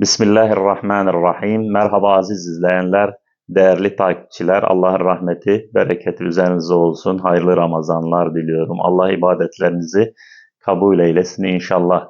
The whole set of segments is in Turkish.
Bismillahirrahmanirrahim. Merhaba aziz izleyenler, değerli takipçiler. Allah'ın rahmeti, bereketi üzerinize olsun. Hayırlı Ramazanlar diliyorum. Allah ibadetlerinizi kabul eylesin inşallah.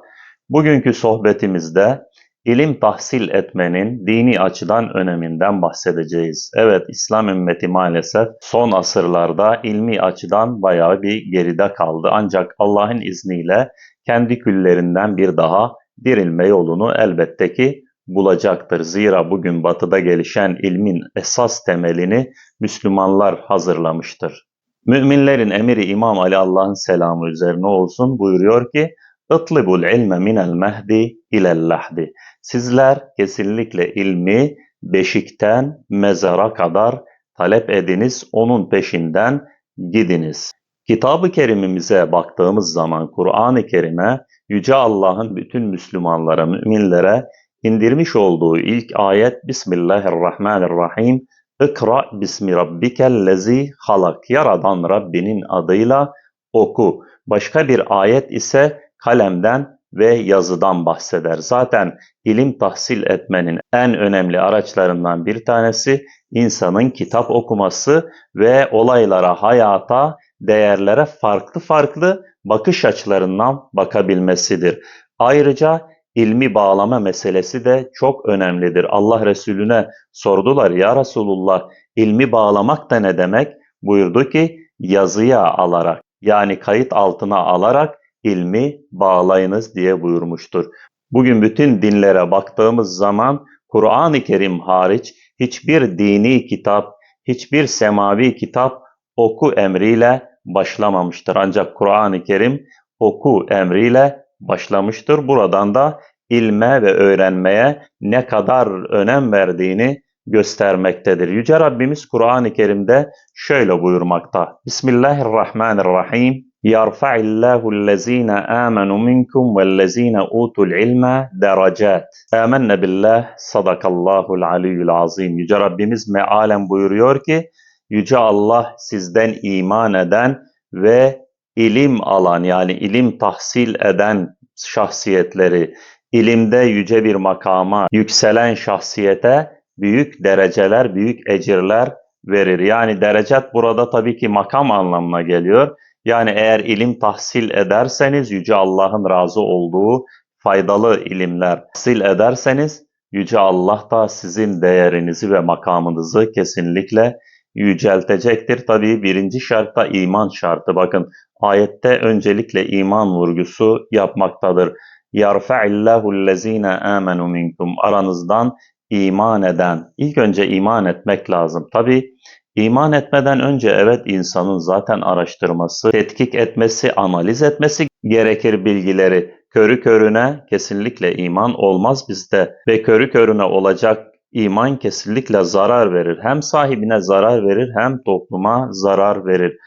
Bugünkü sohbetimizde ilim tahsil etmenin dini açıdan öneminden bahsedeceğiz. Evet, İslam ümmeti maalesef son asırlarda ilmi açıdan bayağı bir geride kaldı. Ancak Allah'ın izniyle kendi küllerinden bir daha dirilme yolunu elbette ki bulacaktır. Zira bugün batıda gelişen ilmin esas temelini Müslümanlar hazırlamıştır. Müminlerin emiri İmam Ali Allah'ın selamı üzerine olsun buyuruyor ki اطلبوا العلم من المهdi ilel lahdi. Sizler kesinlikle ilmi beşikten mezara kadar talep ediniz, onun peşinden gidiniz. Kitab-ı Kerimimize baktığımız zaman Kur'an-ı Kerim'e Yüce Allah'ın bütün Müslümanlara, müminlere indirmiş olduğu ilk ayet Bismillahirrahmanirrahim. İkra bismi rabbikellezi halak. Yaradan Rabbinin adıyla oku. Başka bir ayet ise kalemden ve yazıdan bahseder. Zaten ilim tahsil etmenin en önemli araçlarından bir tanesi insanın kitap okuması ve olaylara, hayata, değerlere farklı farklı bakış açılarından bakabilmesidir. Ayrıca ilmi bağlama meselesi de çok önemlidir. Allah Resulüne sordular ya Resulullah ilmi bağlamak da ne demek? Buyurdu ki yazıya alarak yani kayıt altına alarak ilmi bağlayınız diye buyurmuştur. Bugün bütün dinlere baktığımız zaman Kur'an-ı Kerim hariç hiçbir dini kitap, hiçbir semavi kitap oku emriyle başlamamıştır. Ancak Kur'an-ı Kerim oku emriyle başlamıştır. Buradan da ilme ve öğrenmeye ne kadar önem verdiğini göstermektedir. Yüce Rabbimiz Kur'an-ı Kerim'de şöyle buyurmakta. Bismillahirrahmanirrahim. Yarfa'illahu allazina amanu minkum vellezina utul ilma derecat. Amenne billah. Sadakallahul aliyyul azim. Yüce Rabbimiz mealen buyuruyor ki Yüce Allah sizden iman eden ve ilim alan yani ilim tahsil eden şahsiyetleri, ilimde yüce bir makama yükselen şahsiyete büyük dereceler, büyük ecirler verir. Yani derecet burada tabii ki makam anlamına geliyor. Yani eğer ilim tahsil ederseniz Yüce Allah'ın razı olduğu faydalı ilimler tahsil ederseniz Yüce Allah da sizin değerinizi ve makamınızı kesinlikle yüceltecektir. Tabii birinci şartta iman şartı. Bakın ayette öncelikle iman vurgusu yapmaktadır. يَرْفَعِ lezine amenu minkum Aranızdan iman eden. İlk önce iman etmek lazım. Tabii iman etmeden önce evet insanın zaten araştırması, tetkik etmesi, analiz etmesi gerekir bilgileri. Körü körüne kesinlikle iman olmaz bizde ve körü körüne olacak iman kesinlikle zarar verir. Hem sahibine zarar verir hem topluma zarar verir.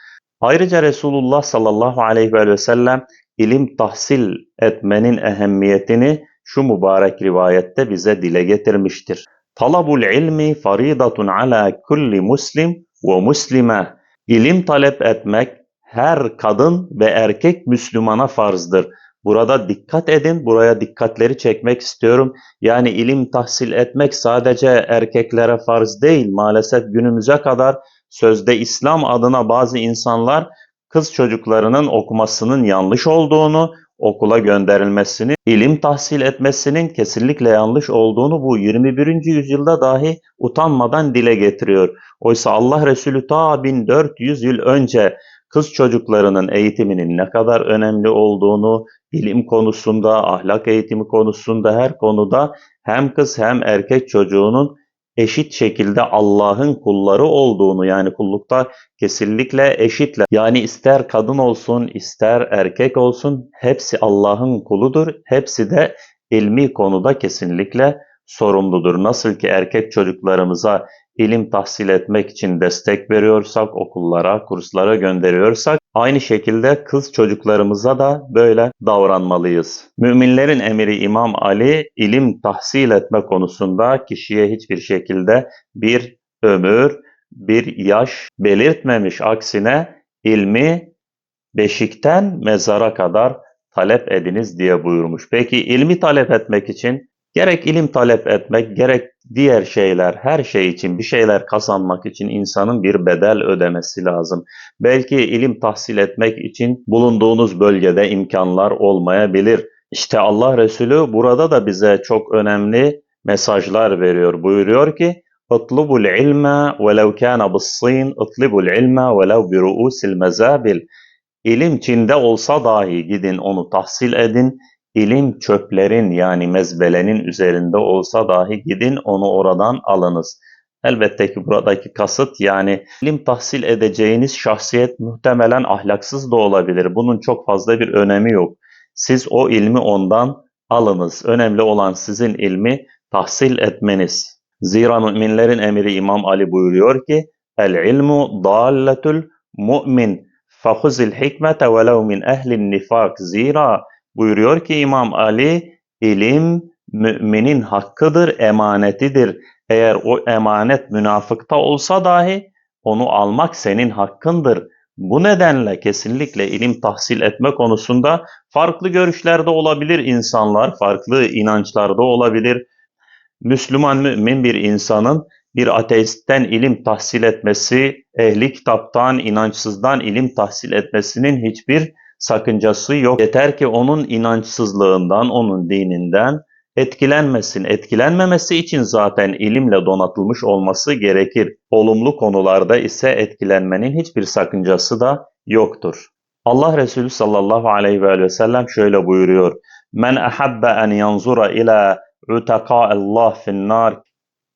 Ayrıca Resulullah sallallahu aleyhi ve sellem ilim tahsil etmenin ehemmiyetini şu mübarek rivayette bize dile getirmiştir. Talabul ilmi faridatun ala kulli muslim ve muslime. İlim talep etmek her kadın ve erkek Müslümana farzdır. Burada dikkat edin, buraya dikkatleri çekmek istiyorum. Yani ilim tahsil etmek sadece erkeklere farz değil. Maalesef günümüze kadar sözde İslam adına bazı insanlar kız çocuklarının okumasının yanlış olduğunu, okula gönderilmesini, ilim tahsil etmesinin kesinlikle yanlış olduğunu bu 21. yüzyılda dahi utanmadan dile getiriyor. Oysa Allah Resulü ta 1400 yıl önce kız çocuklarının eğitiminin ne kadar önemli olduğunu, ilim konusunda, ahlak eğitimi konusunda her konuda hem kız hem erkek çocuğunun eşit şekilde Allah'ın kulları olduğunu yani kullukta kesinlikle eşitler. Yani ister kadın olsun ister erkek olsun hepsi Allah'ın kuludur. Hepsi de ilmi konuda kesinlikle sorumludur. Nasıl ki erkek çocuklarımıza ilim tahsil etmek için destek veriyorsak, okullara, kurslara gönderiyorsak, aynı şekilde kız çocuklarımıza da böyle davranmalıyız. Müminlerin emiri İmam Ali, ilim tahsil etme konusunda kişiye hiçbir şekilde bir ömür, bir yaş belirtmemiş. Aksine ilmi beşikten mezara kadar talep ediniz diye buyurmuş. Peki ilmi talep etmek için Gerek ilim talep etmek, gerek diğer şeyler, her şey için, bir şeyler kazanmak için insanın bir bedel ödemesi lazım. Belki ilim tahsil etmek için bulunduğunuz bölgede imkanlar olmayabilir. İşte Allah Resulü burada da bize çok önemli mesajlar veriyor. Buyuruyor ki, اطلبوا العلم ولو كان بالصين اطلبوا العلم ولو برؤوس المزابل İlim Çin'de olsa dahi gidin onu tahsil edin. İlim çöplerin yani mezbelenin üzerinde olsa dahi gidin onu oradan alınız. Elbette ki buradaki kasıt yani ilim tahsil edeceğiniz şahsiyet muhtemelen ahlaksız da olabilir. Bunun çok fazla bir önemi yok. Siz o ilmi ondan alınız. Önemli olan sizin ilmi tahsil etmeniz. Zira müminlerin emiri İmam Ali buyuruyor ki El ilmu dalletul mu'min fahuzil hikmete velev min ehlin nifak. Zira buyuruyor ki İmam Ali ilim müminin hakkıdır, emanetidir. Eğer o emanet münafıkta olsa dahi onu almak senin hakkındır. Bu nedenle kesinlikle ilim tahsil etme konusunda farklı görüşlerde olabilir insanlar, farklı inançlarda olabilir. Müslüman mümin bir insanın bir ateistten ilim tahsil etmesi, ehli kitaptan, inançsızdan ilim tahsil etmesinin hiçbir sakıncası yok. Yeter ki onun inançsızlığından, onun dininden etkilenmesin. Etkilenmemesi için zaten ilimle donatılmış olması gerekir. Olumlu konularda ise etkilenmenin hiçbir sakıncası da yoktur. Allah Resulü sallallahu aleyhi ve sellem şöyle buyuruyor. Men ahabbe en yanzura ila Allah finnar.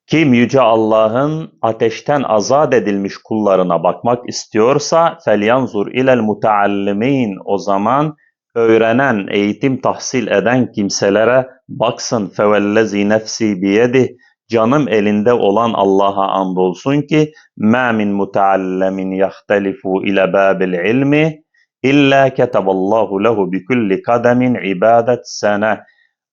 Kim Yüce Allah'ın ateşten azat edilmiş kullarına bakmak istiyorsa felyanzur ilel muteallimin o zaman öğrenen, eğitim tahsil eden kimselere baksın. Fevellezi nefsi biyedih canım elinde olan Allah'a andolsun ki ma min muteallimin yahtelifu ile babil ilmi illa ketaballahu lehu bi kulli kademin ibadet sene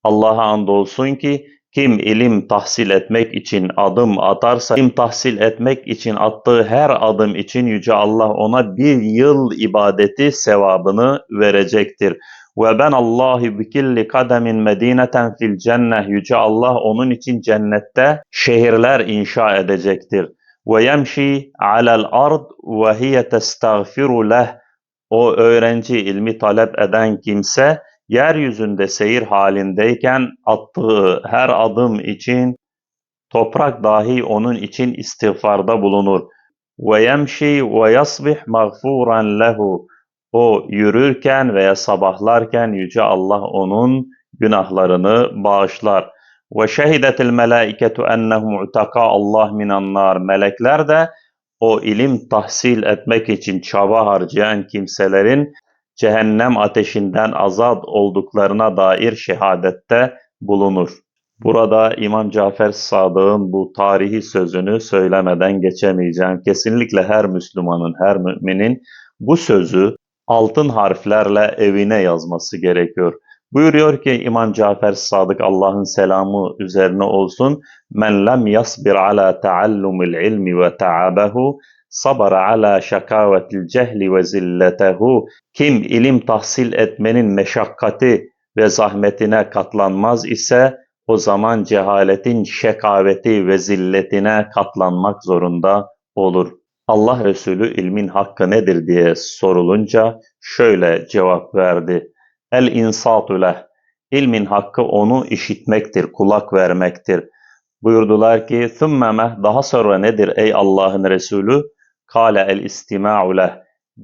Allah'a andolsun ki kim ilim tahsil etmek için adım atarsa, ilim tahsil etmek için attığı her adım için Yüce Allah ona bir yıl ibadeti sevabını verecektir. Ve ben Allahi bi kulli kademin medineten fil cenneh. Yüce Allah onun için cennette şehirler inşa edecektir. Ve yemşi alel ard ve hiye testağfiru leh. O öğrenci ilmi talep eden kimse yeryüzünde seyir halindeyken attığı her adım için toprak dahi onun için istiğfarda bulunur. Ve yemşi ve yasbih mağfuran lehu. O yürürken veya sabahlarken Yüce Allah onun günahlarını bağışlar. Ve şehidetil melaiketu ennehum utaka Allah minan. Melekler de o ilim tahsil etmek için çaba harcayan kimselerin cehennem ateşinden azat olduklarına dair şehadette bulunur. Burada İmam Cafer Sadık'ın bu tarihi sözünü söylemeden geçemeyeceğim. Kesinlikle her Müslümanın, her müminin bu sözü altın harflerle evine yazması gerekiyor. Buyuruyor ki İmam Cafer Sadık Allah'ın selamı üzerine olsun. Men lem yasbir ala taallumil ilmi ve ta'abehu sabara ala şakavetil cehli ve zilletehu kim ilim tahsil etmenin meşakkati ve zahmetine katlanmaz ise o zaman cehaletin şekaveti ve zilletine katlanmak zorunda olur. Allah Resulü ilmin hakkı nedir diye sorulunca şöyle cevap verdi. El insatu leh. İlmin hakkı onu işitmektir, kulak vermektir. Buyurdular ki, ثُمَّ Daha sonra nedir ey Allah'ın Resulü? Kale el istima'u leh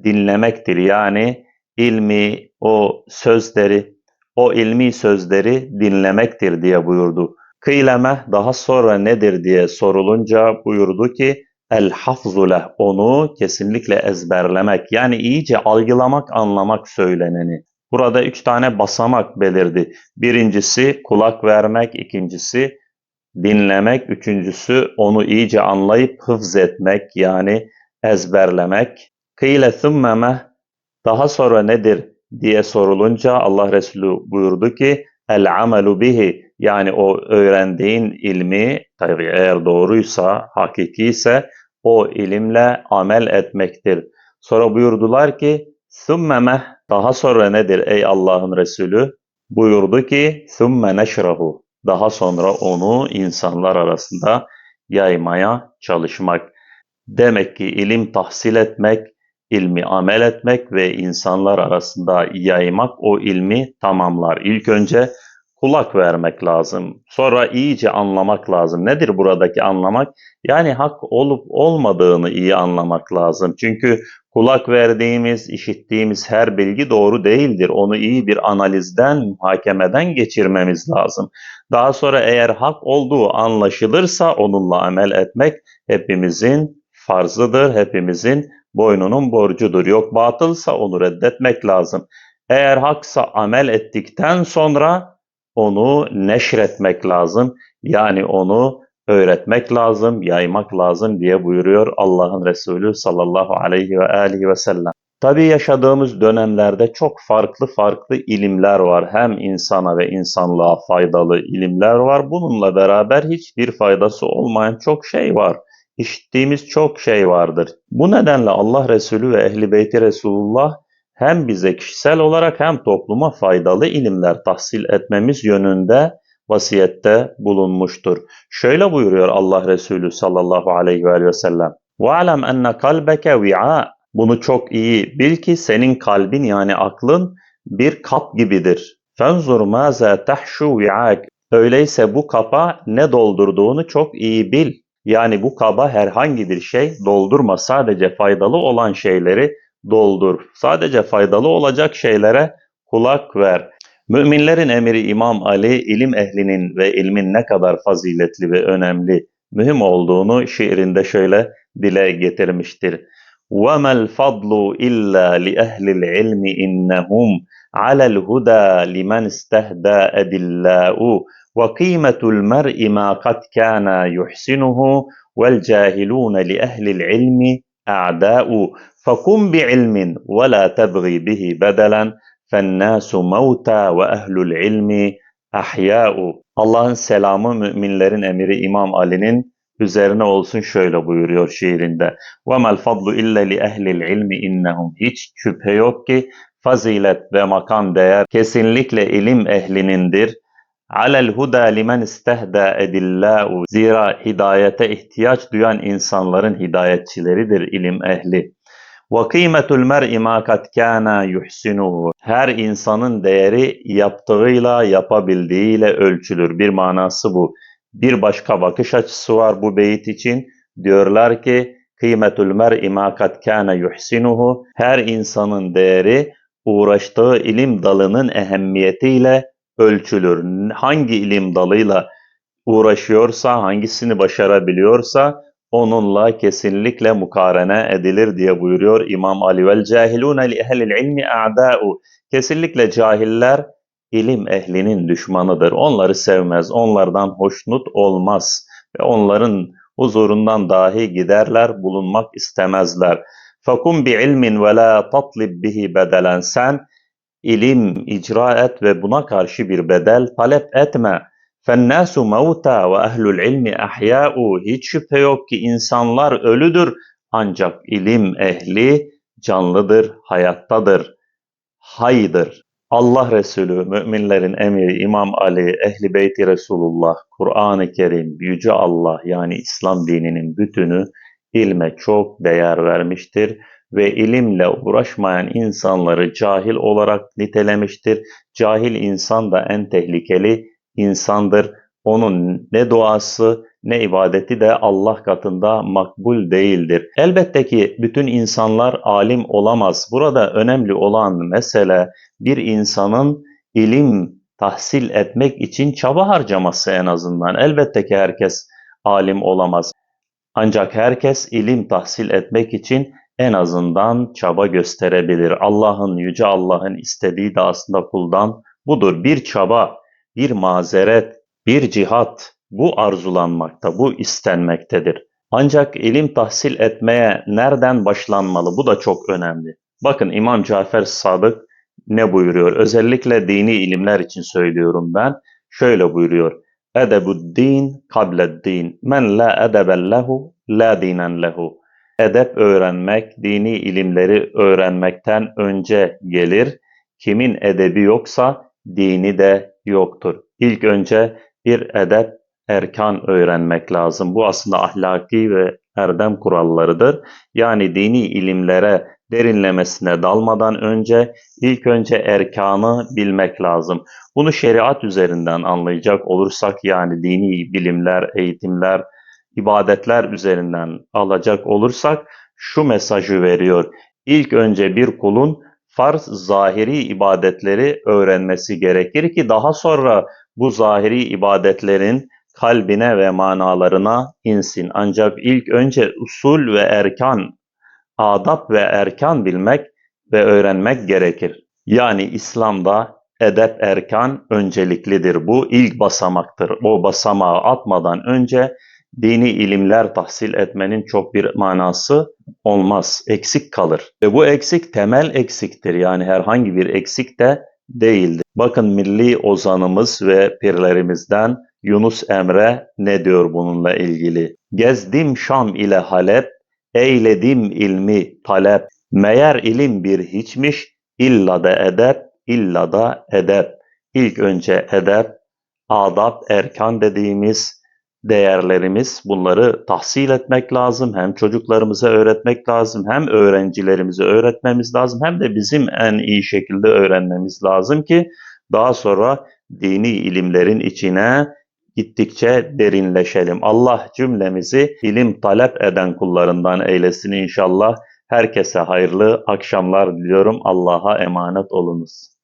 dinlemektir. Yani ilmi, o sözleri, o ilmi sözleri dinlemektir diye buyurdu. Kıyleme daha sonra nedir diye sorulunca buyurdu ki el hafzuleh onu kesinlikle ezberlemek yani iyice algılamak anlamak söyleneni. Burada üç tane basamak belirdi. Birincisi kulak vermek, ikincisi dinlemek, üçüncüsü onu iyice anlayıp hıfz etmek yani ezberlemek. Kıyle thummeme daha sonra nedir diye sorulunca Allah Resulü buyurdu ki el amelu bihi yani o öğrendiğin ilmi tabii eğer doğruysa, hakiki ise o ilimle amel etmektir. Sonra buyurdular ki thummeme daha sonra nedir ey Allah'ın Resulü? Buyurdu ki thumme neşrahu daha sonra onu insanlar arasında yaymaya çalışmak. Demek ki ilim tahsil etmek, ilmi amel etmek ve insanlar arasında yaymak o ilmi tamamlar. İlk önce kulak vermek lazım. Sonra iyice anlamak lazım. Nedir buradaki anlamak? Yani hak olup olmadığını iyi anlamak lazım. Çünkü kulak verdiğimiz, işittiğimiz her bilgi doğru değildir. Onu iyi bir analizden, muhakemeden geçirmemiz lazım. Daha sonra eğer hak olduğu anlaşılırsa onunla amel etmek hepimizin farzıdır, hepimizin boynunun borcudur. Yok batılsa onu reddetmek lazım. Eğer haksa amel ettikten sonra onu neşretmek lazım. Yani onu öğretmek lazım, yaymak lazım diye buyuruyor Allah'ın Resulü sallallahu aleyhi ve aleyhi ve sellem. Tabii yaşadığımız dönemlerde çok farklı farklı ilimler var. Hem insana ve insanlığa faydalı ilimler var. Bununla beraber hiçbir faydası olmayan çok şey var İşittiğimiz çok şey vardır. Bu nedenle Allah Resulü ve Ehli Beyti Resulullah hem bize kişisel olarak hem topluma faydalı ilimler tahsil etmemiz yönünde vasiyette bulunmuştur. Şöyle buyuruyor Allah Resulü sallallahu aleyhi ve sellem. وَعْلَمْ أَنَّ قَلْبَكَ وِعَاء Bunu çok iyi bil ki senin kalbin yani aklın bir kap gibidir. فَانْظُرْ مَاذَا تَحْشُ وِعَاكَ Öyleyse bu kapa ne doldurduğunu çok iyi bil. Yani bu kaba herhangi bir şey doldurma. Sadece faydalı olan şeyleri doldur. Sadece faydalı olacak şeylere kulak ver. Müminlerin emiri İmam Ali, ilim ehlinin ve ilmin ne kadar faziletli ve önemli, mühim olduğunu şiirinde şöyle dile getirmiştir. وَمَا الْفَضْلُ إِلَّا لِأَهْلِ الْعِلْمِ إِنَّهُمْ عَلَى الْهُدَى لِمَنْ اسْتَهْدَى أَدِلَّاءُ وَقِيمَةُ الْمَرْءِ مَا قَدْ كَانَ يُحْسِنُهُ وَالْجَاهِلُونَ لِأَهْلِ الْعِلْمِ أَعْدَاءُ فَقُمْ بِعِلْمٍ وَلَا تَبْغِ بِهِ بَدَلًا فَالنَّاسُ مَوْتَى وَأَهْلُ الْعِلْمِ أَحْيَاءُ Allah'ın selamı müminlerin emiri İmam Ali'nin üzerine olsun şöyle buyuruyor şiirinde. وَمَا الْفَضْلُ إِلَّا لِأَهْلِ الْعِلْمِ إِنَّهُمْ Hiç şüphe yok ki fazilet ve makam değer kesinlikle ilim ehlinindir. Alel huda limen istehda edillahu. Zira hidayete ihtiyaç duyan insanların hidayetçileridir ilim ehli. Ve kıymetul mer'i ma kad kana yuhsinuhu. Her insanın değeri yaptığıyla, yapabildiğiyle ölçülür. Bir manası bu. Bir başka bakış açısı var bu beyit için. Diyorlar ki kıymetul mer'i ma kad kana yuhsinuhu. Her insanın değeri uğraştığı ilim dalının ehemmiyetiyle ölçülür. Hangi ilim dalıyla uğraşıyorsa, hangisini başarabiliyorsa onunla kesinlikle mukarene edilir diye buyuruyor İmam Ali vel cahilune li ehlil ilmi a'da'u. Kesinlikle cahiller ilim ehlinin düşmanıdır. Onları sevmez, onlardan hoşnut olmaz ve onların huzurundan dahi giderler, bulunmak istemezler. Fakum bi ilmin ve la tatlib bihi bedelen. Sen ilim icra et ve buna karşı bir bedel talep etme. فَالنَّاسُ مَوْتَى وَأَهْلُ الْعِلْمِ اَحْيَاءُ Hiç şüphe yok ki insanlar ölüdür ancak ilim ehli canlıdır, hayattadır, haydır. Allah Resulü, müminlerin emiri İmam Ali, Ehli Beyti Resulullah, Kur'an-ı Kerim, Yüce Allah yani İslam dininin bütünü ilme çok değer vermiştir ve ilimle uğraşmayan insanları cahil olarak nitelemiştir. Cahil insan da en tehlikeli insandır. Onun ne duası ne ibadeti de Allah katında makbul değildir. Elbette ki bütün insanlar alim olamaz. Burada önemli olan mesele bir insanın ilim tahsil etmek için çaba harcaması en azından. Elbette ki herkes alim olamaz. Ancak herkes ilim tahsil etmek için en azından çaba gösterebilir. Allah'ın, Yüce Allah'ın istediği de aslında kuldan budur. Bir çaba, bir mazeret, bir cihat bu arzulanmakta, bu istenmektedir. Ancak ilim tahsil etmeye nereden başlanmalı? Bu da çok önemli. Bakın İmam Cafer Sadık ne buyuruyor? Özellikle dini ilimler için söylüyorum ben. Şöyle buyuruyor. Edebud din kabled din. Men la edeben lehu la dinen lehu. Edep öğrenmek, dini ilimleri öğrenmekten önce gelir. Kimin edebi yoksa dini de yoktur. İlk önce bir edep, erkan öğrenmek lazım. Bu aslında ahlaki ve erdem kurallarıdır. Yani dini ilimlere derinlemesine dalmadan önce ilk önce erkanı bilmek lazım. Bunu şeriat üzerinden anlayacak olursak yani dini bilimler, eğitimler, ibadetler üzerinden alacak olursak şu mesajı veriyor. İlk önce bir kulun farz zahiri ibadetleri öğrenmesi gerekir ki daha sonra bu zahiri ibadetlerin kalbine ve manalarına insin. Ancak ilk önce usul ve erkan, adab ve erkan bilmek ve öğrenmek gerekir. Yani İslam'da edep erkan önceliklidir. Bu ilk basamaktır. O basamağı atmadan önce dini ilimler tahsil etmenin çok bir manası olmaz. Eksik kalır. Ve bu eksik temel eksiktir. Yani herhangi bir eksik de değildir. Bakın milli ozanımız ve pirlerimizden Yunus Emre ne diyor bununla ilgili? Gezdim Şam ile Halep, eyledim ilmi talep. Meğer ilim bir hiçmiş, illa da edep, illa da edep. İlk önce edep, adab, erkan dediğimiz değerlerimiz bunları tahsil etmek lazım. Hem çocuklarımıza öğretmek lazım, hem öğrencilerimize öğretmemiz lazım, hem de bizim en iyi şekilde öğrenmemiz lazım ki daha sonra dini ilimlerin içine gittikçe derinleşelim. Allah cümlemizi ilim talep eden kullarından eylesin inşallah. Herkese hayırlı akşamlar diliyorum. Allah'a emanet olunuz.